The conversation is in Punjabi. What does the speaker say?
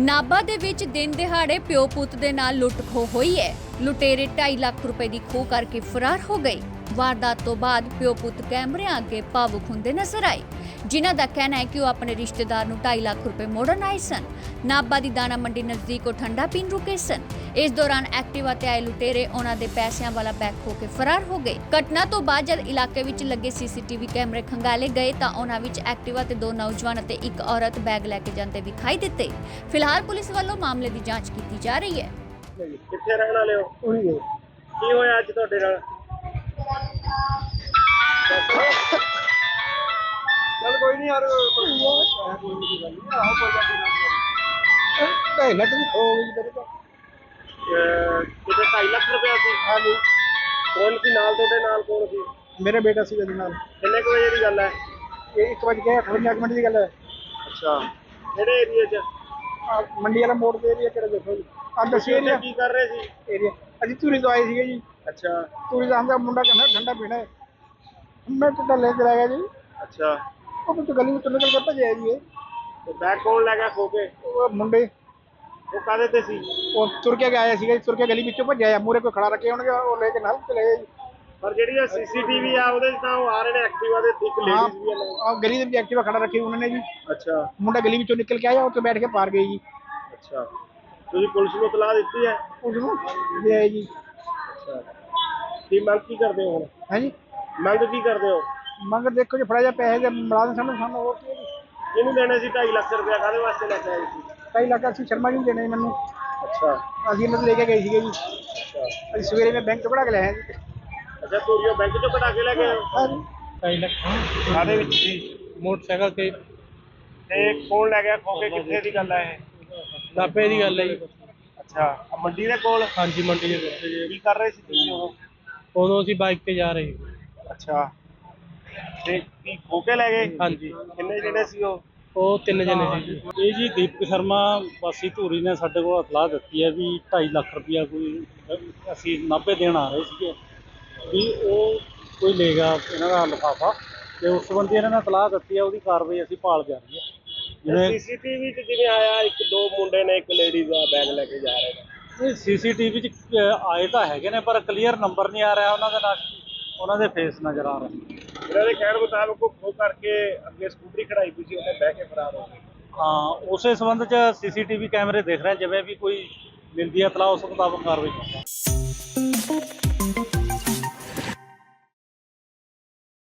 ਨਾਬਾ ਦੇ ਵਿੱਚ ਦਿਨ ਦਿਹਾੜੇ ਪਿਓ ਪੁੱਤ ਦੇ ਨਾਲ ਲੁੱਟ ਖੋਹ ਹੋਈ ਹੈ। ਲੁਟੇਰੇ 2.5 ਲੱਖ ਰੁਪਏ ਦੀ ਖੋਹ ਕਰਕੇ ਫਰਾਰ ਹੋ ਗਏ। ਵਾਰਦਾਤ ਤੋਂ ਬਾਅਦ ਪਿਓ ਪੁੱਤ ਕੈਮਰਿਆਂ ਅੱਗੇ ਭਾਵੁਕ ਹੁੰਦੇ ਨਜ਼ਰ ਆਏ। ਜਿਨ੍ਹਾਂ ਦਾ ਕਹਿਣਾ ਹੈ ਕਿ ਉਹ ਆਪਣੇ ਰਿਸ਼ਤੇਦਾਰ ਨੂੰ 2.5 ਲੱਖ ਰੁਪਏ ਮੋੜਨ ਆਏ ਸਨ। ਨਾਬਾ ਦੀ ਦਾਣਾ ਮੰਡੀ ਨਜ਼ਦੀਕ ਉਹ ਠੰਡਾ ਪੀਣ ਰੁਕੇ ਸਨ। ਇਸ ਦੌਰਾਨ ਐਕਟਿਵਾ ਤੇ ਆਏ ਲੁਟੇਰੇ ਉਹਨਾਂ ਦੇ ਪੈਸਿਆਂ ਵਾਲਾ ਬੈਗ ਖੋ ਕੇ ਫਰਾਰ ਹੋ ਗਏ। ਘਟਨਾ ਤੋਂ ਬਾਅਦ ਜਦ ਇਲਾਕੇ ਵਿੱਚ ਲੱਗੇ ਸੀਸੀਟੀਵੀ ਕੈਮਰੇ ਖੰਗਾਲੇ ਗਏ ਤਾਂ ਉਹਨਾਂ ਵਿੱਚ ਐਕਟਿਵਾ ਤੇ ਦੋ ਨੌਜਵਾਨ ਅਤੇ ਇੱਕ ਔਰਤ ਬੈਗ ਲੈ ਕੇ ਜਾਂਦੇ ਵਿਖਾਈ ਦਿੱਤੇ। ਫਿਲਹਾਲ ਪੁਲਿਸ ਵੱਲੋਂ ਮਾਮਲੇ ਦੀ ਜਾਂਚ ਕੀਤੀ ਜਾ ਰਹੀ ਹੈ। ਕਿੱਥੇ ਰਹਿਣ ਵਾਲੇ ਹੋ। ਕੀ ਹੋਇਆ ਅੱਜ ਤੁਹਾਡੇ ਨਾਲ? ਯਾਰ ਕੋਈ ਨਹੀਂ ਆਹੋ ਕੋਈ ਗੱਲ ਨਹੀਂ ਲੱਟ ਵੀ ਖੋ ਗਈ ਤੇਰੇ ਤੋਂ ਕਿਤੇ 2.5 ਲੱਖ ਰੁਪਇਆ ਸੀ? ਹਾਂਜੀ। ਕੌਣ ਸੀ ਨਾਲ ਤੁਹਾਡੇ ਨਾਲ ਕੌਣ ਸੀ? ਮੇਰੇ ਬੇਟਾ ਸੀ ਉਹਦੇ ਨਾਲ। ਕਿੰਨੇ ਕੁ ਵਜੇ ਦੀ ਗੱਲ ਹੈ? ਇਹ 1 ਵਜੇ ਗਿਆ 58 ਮਿੰਟ ਦੀ ਗੱਲ ਹੈ। ਅੱਛਾ। ਕਿਹੜੇ ਏਰੀਏ 'ਚ? ਆਹ ਮੰਡੀ ਵਾਲਾ ਮੋੜ ਦੇ ਏਰੀਆ ਕਿਹੜਾ ਦੇਖੋ ਜੀ? ਆ ਦੱਸੀ ਏਰੀਆ ਕੀ ਕਰ ਰਹੇ ਸੀ? ਏਰੀਆ ਅਸੀਂ ਧੂਰੀ ਤੋਂ ਆਏ ਸੀਗੇ ਜੀ। ਅੱਛਾ। ਧੂਰੀ ਦਾ ਹਮਦਾ ਮੁੰਡਾ ਕਹਿੰਦਾ ਠੰਡਾ ਪੀਣਾ ਹੈ। ਮੈਂ ਟੁੱਟਾ ਲੈ ਕੇ ਆ ਗਿਆ ਜੀ। ਅੱਛਾ। ਉਹ ਕੁਝ ਗਲੀ ਵਿੱਚ ਨਿਕਲ ਕੇ ਭੱਜਿਆ ਜੀ ਇਹ। ਤੇ ਬੈਗ ਕੌਣ ਲੈ ਗਿਆ ਖੋ ਕੇ? ਉਹ ਮੁੰਡੇ। ਉਹ ਕਾਦੇ ਤੇ ਸੀ? ਉਹ ਤੁਰ ਕੇ ਆਇਆ ਸੀਗਾ ਜੀ ਤੁਰ ਕੇ ਗਲੀ ਵਿੱਚੋਂ ਭੱਜਿਆ ਮੂਰੇ ਕੋਈ ਖੜਾ ਰੱਖੇ ਹੋਣਗੇ ਉਹ ਲੈ ਕੇ ਨਾਲ ਚਲੇ ਗਏ ਜੀ। ਪਰ ਜਿਹੜੀ ਇਹ ਸੀਸੀਟੀਵੀ ਆ ਉਹਦੇ 'ਚ ਤਾਂ ਉਹ ਆ ਰਹੇ ਨੇ ਐਕਟਿਵਾ ਦੇ ਇੱਕ ਹਾਂ ਲੇਡੀਜ਼ ਵੀ ਆ ਨਾਲ। ਆਹ ਗਲੀ ਦੇ ਵਿੱਚ ਐਕਟਿਵਾ ਖੜਾ ਰੱਖੀ ਉਹਨਾਂ ਨੇ ਜੀ। ਅੱਛਾ। ਮੁੰਡਾ ਗਲੀ ਵਿੱਚੋਂ ਨਿਕਲ ਕੇ ਆਇਆ ਉੱਥੇ ਬੈਠ ਕੇ ਪਾਰ ਗਈ ਜੀ। ਅੱਛਾ। ਤੁਸੀਂ ਪੁਲਿਸ ਨੂੰ ਇਤਲਾਹ ਦਿੱਤੀ ਹੈ? ਉਸ ਨੂੰ ਲੈ ਆਏ ਜੀ। ਅੱਛਾ। ਕੀ ਮੰਗ ਕੀ ਕਰਦੇ ਹੋ ਹੁਣ? ਹੈ ਜੀ? ਮੰਗ ਕੀ ਕਰਦੇ ਹੋ? ਮੰਗ ਦੇਖੋ ਜੀ ਫੜਾ ਜਾ ਪੈਸੇ ਦੇ ਮੁਲਾਜ਼ਮ ਸਾਨੂੰ ਸਾਨੂੰ ਹੋਰ ਕੀ ਹੈ ਜੀ। ਇਹਨੂੰ ਦੇਣੇ ਸੀ? 2.5 ਲੱਖ ਰੁਪਇਆ ਕਾਹਦੇ ਵਾਸਤੇ ਲੈ ਕੇ ਆਏ ਸੀ? ਢਾਈ ਲੱਖ ਅਸੀਂ ਸ਼ਰਮਾ ਜੀ ਨੂੰ ਦੇਣੇ ਜੀ ਮੈਨੂੰ। ਅੱਛਾ। ਅਸੀਂ ਇਹਨਾਂ ਤੋਂ ਲੈ ਕੇ ਗਏ ਸੀਗੇ ਜੀ। ਅੱਛਾ। ਅਸੀਂ ਸਵੇਰੇ ਮੈਂ ਬੈਂਕ ਤੋਂ ਕਢਾ ਕੇ ਲਿਆ ਜੀ। ਅੱਛਾ ਤੋਰੀਓ ਬੈਂਕ ਚੋਂ ਕਢਾ ਕੇ ਲੈ ਗਏ ਹੋ? ਹਾਂ ਜੀ। ਢਾਈ ਲੱਖ ਕਾਹਦੇ ਵਿੱਚ ਸੀ ਮੋਟਰਸਾਈਕਲ ਤੇ। ਤੇ ਕੌਣ ਲੈ ਗਿਆ ਖੋ ਕੇ ਕਿੱਥੇ ਦੀ ਗੱਲ ਹੈ ਇਹ? ਨਾਪੇ ਦੀ ਗੱਲ ਹੈ ਜੀ। ਅੱਛਾ ਆਹ ਮੰਡੀ ਦੇ ਕੋਲ? ਹਾਂਜੀ ਮੰਡੀ ਦੇ ਵਿੱਚ ਕੀ ਕਰ ਰਹੇ ਸੀ ਤੁਸੀਂ ਉਦੋਂ? ਉਦੋਂ ਅਸੀਂ ਬਾਈਕ ਤੇ ਜਾ ਰਹੇ ਸੀ। ਅੱਛਾ। ਤੇ ਕੀ ਖੋ ਕੇ ਲੈ ਗਏ? ਹਾਂਜੀ। ਕਿੰਨੇ ਜਿਹੜੇ ਸੀ ਉਹ? ਉਹ ਤਿੰਨ ਜਣੇ ਸੀ। ਜੀ ਇਹ ਜੀ ਦੀਪਕ ਸ਼ਰਮਾ ਵਾਸੀ ਧੂਰੀ ਨੇ ਸਾਡੇ ਕੋਲ ਇਤਲਾਹ ਦਿੱਤੀ ਹੈ ਵੀ 2.5 ਲੱਖ ਰੁਪਇਆ ਕੋਈ ਅਸੀਂ ਨਾਭੇ ਦੇਣ ਆ ਰਹੇ ਸੀਗੇ ਵੀ ਉਹ ਕੋਈ ਲੇਗਾ ਇਹਨਾਂ ਦਾ ਲਿਫਾਫਾ ਤੇ ਉਸ ਸੰਬੰਧੀ ਇਹਨਾਂ ਨੇ ਇਤਲਾਹ ਦਿੱਤੀ ਹੈ ਉਹਦੀ ਕਾਰਵਾਈ ਅਸੀਂ ਭਾਲ ਜਾ ਰਹੀ ਹੈ। ਜਿਵੇਂ ਸੀਸੀਟੀਵੀ 'ਚ ਜਿਵੇਂ ਆਇਆ ਇੱਕ ਦੋ ਮੁੰਡੇ ਨੇ ਇੱਕ ਲੇਡੀ ਦਾ ਬੈਗ ਲੈ ਕੇ ਜਾ ਰਹੇ ਨੇ। ਇਹ ਸੀਸੀਟੀਵੀ 'ਚ ਆਏ ਤਾਂ ਹੈਗੇ ਨੇ ਪਰ ਕਲੀਅਰ ਨੰਬਰ ਨਹੀਂ ਆ ਰਿਹਾ ਉਹਨਾਂ ਦੇ ਨਾਲ ਉਹਨਾਂ ਦੇ ਫੇਸ ਨਜ਼ਰ ਆ ਰਹੇ ਇਹਨਾਂ ਦੇ ਕਹਿਣ ਮੁਤਾਬਕ ਉਹ ਖੋ ਕਰਕੇ ਅੱਗੇ ਸਕੂਟਰੀ ਖੜਾਈ ਪਈ ਸੀ, ਉਹਨੇ ਬਹਿ ਕੇ ਫਰਾਰ ਹੋ ਗਏ। ਹਾਂ, ਉਸੇ ਸੰਬੰਧ 'ਚ ਸੀਸੀਟੀਵੀ ਕੈਮਰੇ ਦੇਖ ਰਹੇ ਜਿਵੇਂ ਵੀ ਕੋਈ ਮਿਲਦੀ ਹੈ ਇਤਲਾਹ ਉਸ ਮੁਤਾਬਕ ਕਾਰਵਾਈ ਕਰਾਂਗੇ